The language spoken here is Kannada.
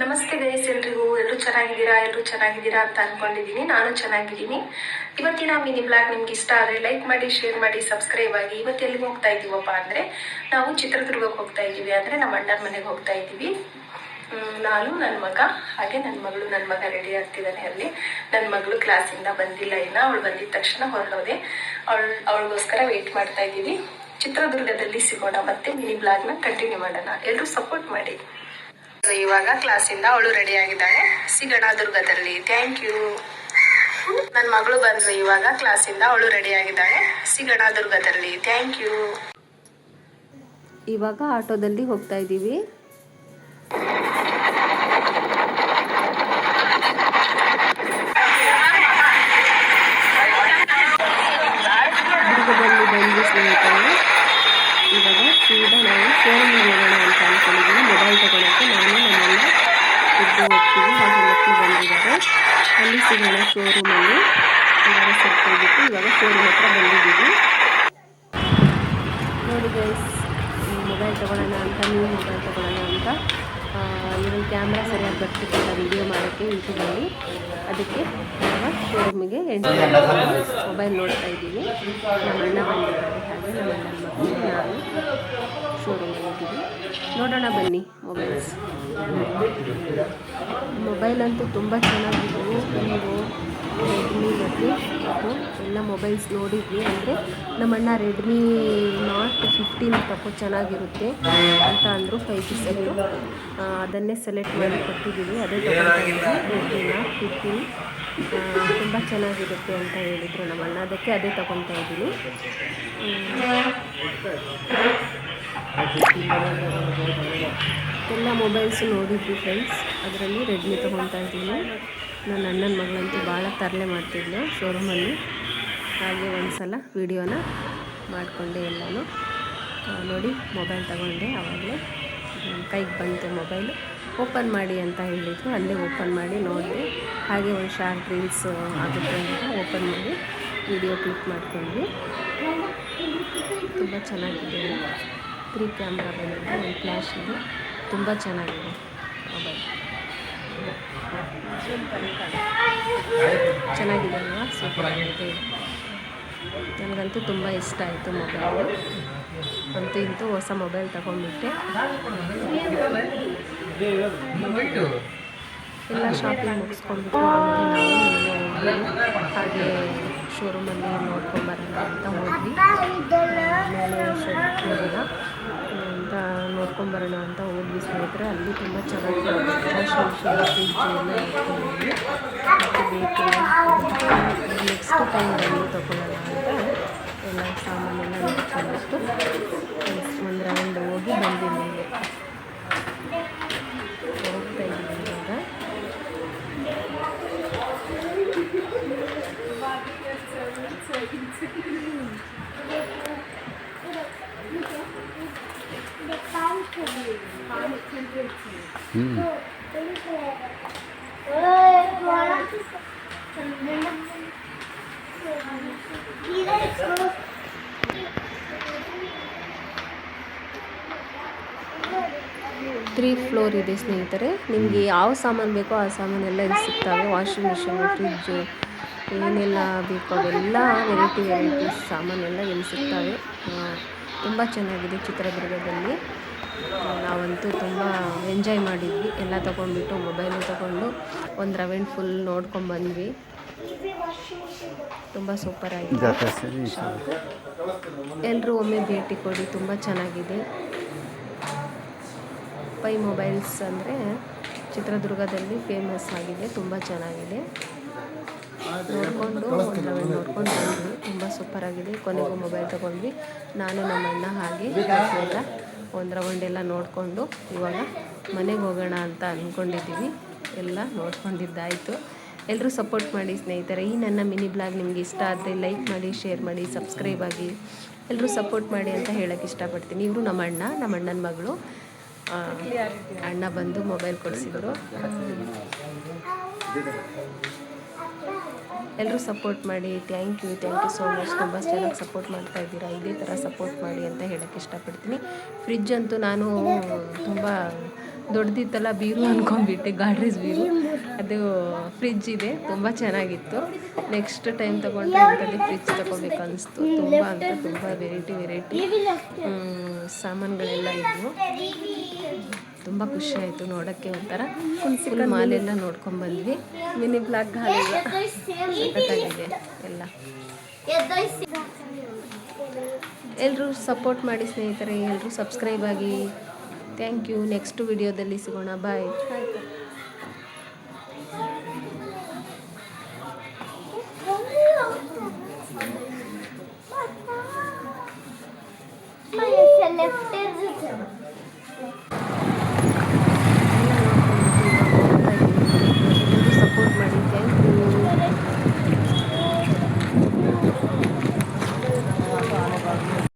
ನಮಸ್ತೆ ಗೈಸ್, ಎಲ್ರಿಗೂ ಎಲ್ಲರೂ ಚೆನ್ನಾಗಿದ್ದೀರಾ ಎಲ್ಲರೂ ಚೆನ್ನಾಗಿದ್ದೀರಾ ಅಂತ ಅನ್ಕೊಂಡಿದ್ದೀನಿ, ನಾನು ಚೆನ್ನಾಗಿದ್ದೀನಿ. ಇವತ್ತಿನ ಮಿನಿ ಬ್ಲಾಗ್ ನಿಮ್ಗೆ ಇಷ್ಟ ಆದರೆ ಲೈಕ್ ಮಾಡಿ, ಶೇರ್ ಮಾಡಿ, ಸಬ್ಸ್ಕ್ರೈಬ್ ಆಗಿ. ಇವತ್ತು ಎಲ್ಲಿಗೆ ಹೋಗ್ತಾ ಇದ್ದೀವಪ್ಪ ಅಂದರೆ, ನಾವು ಚಿತ್ರದುರ್ಗಕ್ಕೆ ಹೋಗ್ತಾ ಇದ್ದೀವಿ ಅಂದರೆ ನಮ್ಮ ಅಣ್ಣನ ಮನೆಗೆ ಹೋಗ್ತಾ ಇದ್ದೀವಿ. ನಾನು ನನ್ನ ಮಗ, ಹಾಗೆ ನನ್ನ ಮಗಳು ನನ್ನ ಮಗ ರೆಡಿ ಆಗ್ತಿದ್ದಾನೆ ಅಲ್ಲಿ. ನನ್ನ ಮಗಳು ಕ್ಲಾಸಿಂದ ಬಂದಿಲ್ಲ ಇನ್ನ, ಅವಳು ಬಂದಿದ ತಕ್ಷಣ ಹೊರಡೋದೆ. ಅವಳು, ಅವಳಿಗೋಸ್ಕರ ವೆಯ್ಟ್ ಮಾಡ್ತಾ ಇದ್ದೀವಿ. ಚಿತ್ರದುರ್ಗದಲ್ಲಿ ಸಿಗೋಣ, ಮತ್ತೆ ಮಿನಿ ಬ್ಲಾಗ್ನ ಕಂಟಿನ್ಯೂ ಮಾಡೋಣ. ಎಲ್ಲರೂ ಸಪೋರ್ಟ್ ಮಾಡಿ. ಇವಾಗ ಕ್ಲಾಸಿಂದ ಅವಳು ರೆಡಿ ಆಗಿದ್ದಾಳೆ. ಸಿಗೋಣ ದುರ್ಗದಲ್ಲಿ. ಥ್ಯಾಂಕ್ ಯು ನನ್ನ ಮಗಳು ಬಂದ್ಲು ಇವಾಗ ಕ್ಲಾಸಿಂದ ಅವಳು ರೆಡಿ ಆಗಿದ್ದಾಳೆ. ಸಿಗೋಣ ದುರ್ಗದಲ್ಲಿ. ಥ್ಯಾಂಕ್ ಯು ಇವಾಗ ಆಟೋದಲ್ಲಿ ಹೋಗ್ತಾ ಇದ್ದೀವಿ ದುರ್ಗದಲ್ಲಿ ಬಂದು ಸ್ನೇಹಿತರೆ ಇವಾಗ ಸೀದಾ ನಾವು ಶೋರೂಮಿಗೆ ಹೋಗೋಣ ಅಂತ ಅಂದ್ಕೊಂಡಿದ್ದೀವಿ ಮೊಬೈಲ್ ತಗೊಳಕ್ಕೆ ನಾನು ನಮ್ಮನ್ನ ಇದ್ದು ಹೋಗ್ತೀವಿ ಹಾಗೆ ಮಕ್ಕಳು ಬಂದಿದ್ದಾರೆ. ಅಲ್ಲಿ ಸಿಗೋಣ ಶೋರೂಮಲ್ಲಿ ಇವಾಗ ಸೆಟ್ ಬಿಟ್ಟು ಇವಾಗ ಶೋರೂಮ್ ಹತ್ರ ಬಂದಿದ್ದೀವಿ. ನೋಡಿ ಗೈಸ್ ಮೊಬೈಲ್ ತೊಗೊಳ್ಳೋಣ ಅಂತ ನೀವು ಮೊಬೈಲ್ ಇವ್ರ ಕ್ಯಾಮ್ರಾ ಸರಿಯಾಗಿ ಬರ್ತಿದ್ದಿಲ್ಲ ವಿಡಿಯೋ ಮಾಡೋಕ್ಕೆ ಯೂಟ್ಯೂಬಲ್ಲಿ ಅದಕ್ಕೆ ನಾವು ಶೋರೂಮಿಗೆ ಎಂಟ್ರಿ ಮೊಬೈಲ್ ನೋಡ್ತಾ ಇದ್ದೀವಿ. ನಮ್ಮ ಅಣ್ಣ ಬಂದಿದ್ದಾರೆ ಹಾಗೆ ನಮ್ಮ ಅಣ್ಣನ ಮಕ್ಕಳು ನಾವು ಶೋರೂಮಲ್ಲಿ ಇದ್ದೀವಿ ನೋಡೋಣ ಬನ್ನಿ ಮೊಬೈಲ್ಸ್ ಮೊಬೈಲ್ ಅಂತೂ ತುಂಬ ಚೆನ್ನಾಗಿದ್ದವು ವಿವೋ ರೆಡ್ಮಿ ಮತ್ತು ಎಲ್ಲ ಮೊಬೈಲ್ಸ್ ನೋಡಿದ್ವಿ. ಅಂದರೆ ನಮ್ಮಣ್ಣ ರೆಡ್ಮಿ ನಾಟ್ ಫಿಫ್ಟೀನ್ ತಗೋ ಚೆನ್ನಾಗಿರುತ್ತೆ ಅಂತ ಅಂದರು ಫೈವ್ ಸೆವೆನ್ ಅದನ್ನೇ ಸೆಲೆಕ್ಟ್ ಮಾಡಿ ಕೊಟ್ಟಿದ್ದೀವಿ ಅದೇ ತೊಗೊಳ್ತಾ ಫಿಫ್ಟೀನ್ ತುಂಬ ಚೆನ್ನಾಗಿರುತ್ತೆ ಅಂತ ಹೇಳಿದರು ನಮ್ಮಣ್ಣ ಅದಕ್ಕೆ ಅದೇ ತಗೊತಾ ಇದ್ದೀನಿ. ಎಲ್ಲ ಮೊಬೈಲ್ಸ್ ನೋಡಿದ್ವಿ ಫ್ರೆಂಡ್ಸ್ ಅದರಲ್ಲಿ ರೆಡ್ಮಿ ತೊಗೊತಾ ಇದ್ದೀನಿ. ನನ್ನ ಅಣ್ಣನ ಮಗಳಂತೂ ಭಾಳ ತರಲೆ ಮಾಡ್ತಿದ್ಲು ಶೋರೂಮಲ್ಲಿ ಹಾಗೆ ಒಂದು ಸಲ ವೀಡಿಯೋನ ಮಾಡಿಕೊಂಡೆ ಎಲ್ಲನೂ. ನೋಡಿ ಮೊಬೈಲ್ ತಗೊಂಡೆ ಆವಾಗಲೇ ಕೈಗೆ ಬಂತು ಮೊಬೈಲು ಓಪನ್ ಮಾಡಿ ಅಂತ ಹೇಳಿದರು. ಅಲ್ಲೇ ಓಪನ್ ಮಾಡಿ ನೋಡಿದೆ. ಹಾಗೆ ಒಂದು ಶಾರ್ಟ್ ರೀಲ್ಸ್ ಆಗುತ್ತೆ ಅಂತ ಓಪನ್ ಮಾಡಿ ವಿಡಿಯೋ ಕ್ಲಿಕ್ ಮಾಡ್ಕೊಂಡ್ವಿ. ತುಂಬ ಚೆನ್ನಾಗಿದೆ. ತ್ರೀ ಕ್ಯಾಮ್ರಾ ಬಂದಿದೆ, ಒಂದು ಫ್ಲ್ಯಾಶ್ ಇದೆ. ತುಂಬ ಚೆನ್ನಾಗಿದೆ ಮೊಬೈಲ್ ಚೆನ್ನಾಗಿದೆ ಅಲ್ವಾ? ಸೂಪರ್ ಆಗಿದೆ. ನನಗಂತೂ ತುಂಬ ಇಷ್ಟ ಆಯಿತು ಮೊಬೈಲು ಅಂತೂ ಇಂತೂ ಹೊಸ ಮೊಬೈಲ್ ತಗೊಂಡ್ಬಿಟ್ಟೆ. ಎಲ್ಲ ಶಾಪಿಂಗ್ ಮುಗಿಸ್ಕೊಂಡ್ಬಿಟ್ಟು ಹೋಗಿ ಶೋರೂಮಲ್ಲಿ ನೋಡ್ಕೊಂಬರೋಣ ಅಂತ ಹೋದ್ವಿ. ಅಂತ ನೋಡ್ಕೊಂಬರೋಣ ಅಂತ ಹೋದ್ವಿ ಸ್ನೇಹಿತರೆ. ಅಲ್ಲಿ ತುಂಬ ಚೆನ್ನಾಗಿ ನೆಕ್ಸ್ಟ್ ಟೈಮ್ ಬಂದು ತೊಗೊಳ್ಳೋಣ ಅಂತ ಎಲ್ಲ ಸಾಮಾನೆಲ್ಲ ನೋಡ್ಕೊಂಡ್ಬಿಟ್ಟು ಒಂದು ರೌಂಡ್ ಹೋಗಿ ಬಂದಿದ್ದೀನಿ ಇಲ್ಲಿ ಹೋಗ್ತಾ ಇದ್ದೀನಿ ಇವಾಗ ತ್ರೀ ಫ್ಲೋರ್ ಇದೆ ಸ್ನೇಹಿತರೆ. ನಿಮಗೆ ಯಾವ ಸಾಮಾನು ಬೇಕೋ ಆ ಸಾಮಾನೆಲ್ಲ ಇಲ್ಲಿ ಸಿಗ್ತವೆ. ವಾಷಿಂಗ್ ಮಿಷಿನ್ ಫ್ರಿಜ್ಜು ಏನೆಲ್ಲ ಬೇಕೋ ಅವೆಲ್ಲ ವೆರೈಟಿ ವೆರೈಟಿ ಸಾಮಾನೆಲ್ಲ ಇಲ್ಲಿ ಸಿಗ್ತವೆ. ತುಂಬ ಚೆನ್ನಾಗಿದೆ ಚಿತ್ರದುರ್ಗದಲ್ಲಿ. ನಾವಂತೂ ತುಂಬ ಎಂಜಾಯ್ ಮಾಡಿದ್ವಿ. ಎಲ್ಲ ತೊಗೊಂಡ್ಬಿಟ್ಟು ಮೊಬೈಲು ತೊಗೊಂಡು, ಒಂದು ರವೆಂಟ್ ಫುಲ್ ನೋಡ್ಕೊಂಡು ಬಂದ್ವಿ. ತುಂಬ ಸೂಪರ್ ಆಗಿದೆ. ಎಲ್ಲರೂ ಒಮ್ಮೆ ಭೇಟಿ ಕೊಡಿ ತುಂಬ ಚೆನ್ನಾಗಿದೆ. ಪೈ ಮೊಬೈಲ್ಸ್ ಅಂದರೆ ಚಿತ್ರದುರ್ಗದಲ್ಲಿ ಫೇಮಸ್ ಆಗಿದೆ ತುಂಬ ಚೆನ್ನಾಗಿದೆ. ನೋಡಿಕೊಂಡು ನೋಡ್ಕೊಂಡು ಬಂದ್ವಿ ತುಂಬ ಸೂಪರ್ ಆಗಿದೆ. ಕೊನೆಗೂ ಮೊಬೈಲ್ ತೊಗೊಂಡ್ವಿ. ನಾನು ನಮ್ಮ ಅಣ್ಣ ಹಾಗೆ ಎಲ್ಲ ಒಂದು ರೌಂಡ್ ಎಲ್ಲ ನೋಡಿಕೊಂಡು ಇವಾಗ ಮನೆಗೆ ಹೋಗೋಣ ಅಂತ ಅಂದ್ಕೊಂಡಿದ್ದೀವಿ ಎಲ್ಲ ನೋಡ್ಕೊಂಡಿದ್ದಾಯಿತು. ಎಲ್ಲರೂ ಸಪೋರ್ಟ್ ಮಾಡಿ ಸ್ನೇಹಿತರೆ. ಈ ನನ್ನ ಮಿನಿ ಬ್ಲಾಗ್ ನಿಮಗೆ ಇಷ್ಟ ಆದರೆ ಲೈಕ್ ಮಾಡಿ ಶೇರ್ ಮಾಡಿ ಸಬ್ಸ್ಕ್ರೈಬ್ ಆಗಿ ಎಲ್ಲರೂ ಸಪೋರ್ಟ್ ಮಾಡಿ ಅಂತ ಹೇಳೋಕ್ಕೆ ಇಷ್ಟಪಡ್ತೀನಿ. ಇವರು ನಮ್ಮ ಅಣ್ಣ, ನಮ್ಮ ಅಣ್ಣನ ಮಗಳು. ಅಣ್ಣ ಬಂದು ಮೊಬೈಲ್ ಕೊಡಿಸಿದ್ರು. ಎಲ್ಲರೂ ಸಪೋರ್ಟ್ ಮಾಡಿ. Thank you thank you so much ತುಂಬ ಚೆನ್ನಾಗಿ ಸಪೋರ್ಟ್ ಮಾಡ್ತಾ ಇದ್ದೀರಾ. ಇದೇ ಥರ ಸಪೋರ್ಟ್ ಮಾಡಿ ಅಂತ ಹೇಳೋಕ್ಕೆ ಇಷ್ಟಪಡ್ತೀನಿ. ಫ್ರಿಜ್ ಅಂತೂ ನಾನು ತುಂಬ ದೊಡ್ಡದಿತ್ತಲ್ಲ, ಬೀರು ಅಂದ್ಕೊಂಡ್ಬಿಟ್ಟೆ ಗಾಡ್ರೇಜ್ ಬೀರು. ಅದು ಫ್ರಿಜ್ ಇದೆ ತುಂಬ ಚೆನ್ನಾಗಿತ್ತು. ನೆಕ್ಸ್ಟ್ ಟೈಮ್ ತೊಗೊಂಡ್ರೆ ಇಂಥದ್ದು ಫ್ರಿಜ್ ತಗೋಬೇಕು ಅನಿಸ್ತು ತುಂಬ ಅಂತ ತುಂಬ ವೆರೈಟಿ ವೆರೈಟಿ ಸಾಮಾನುಗಳೆಲ್ಲ ಇದ್ವು. ತುಂಬ ಖುಷಿ ಆಯಿತು ನೋಡೋಕ್ಕೆ ಒಂಥರ. ಫುಲ್ ಮಾಲೆಲ್ಲ ನೋಡ್ಕೊಂಬಂದ್ವಿ ಮಿನಿ ಬ್ಲಾಗ್ ಹಾಲಿಲ್ಲ ಸಖತ್ತಾಗಿದೆ ಎಲ್ಲ. ಎಲ್ಲರೂ ಸಪೋರ್ಟ್ ಮಾಡಿ ಸ್ನೇಹಿತರೆ ಎಲ್ಲರೂ ಸಬ್ಸ್ಕ್ರೈಬ್ ಆಗಿ. ಥ್ಯಾಂಕ್ ಯು ನೆಕ್ಸ್ಟ್ ವಿಡಿಯೋದಲ್ಲಿ ಸಿಗೋಣ. ಬಾಯ್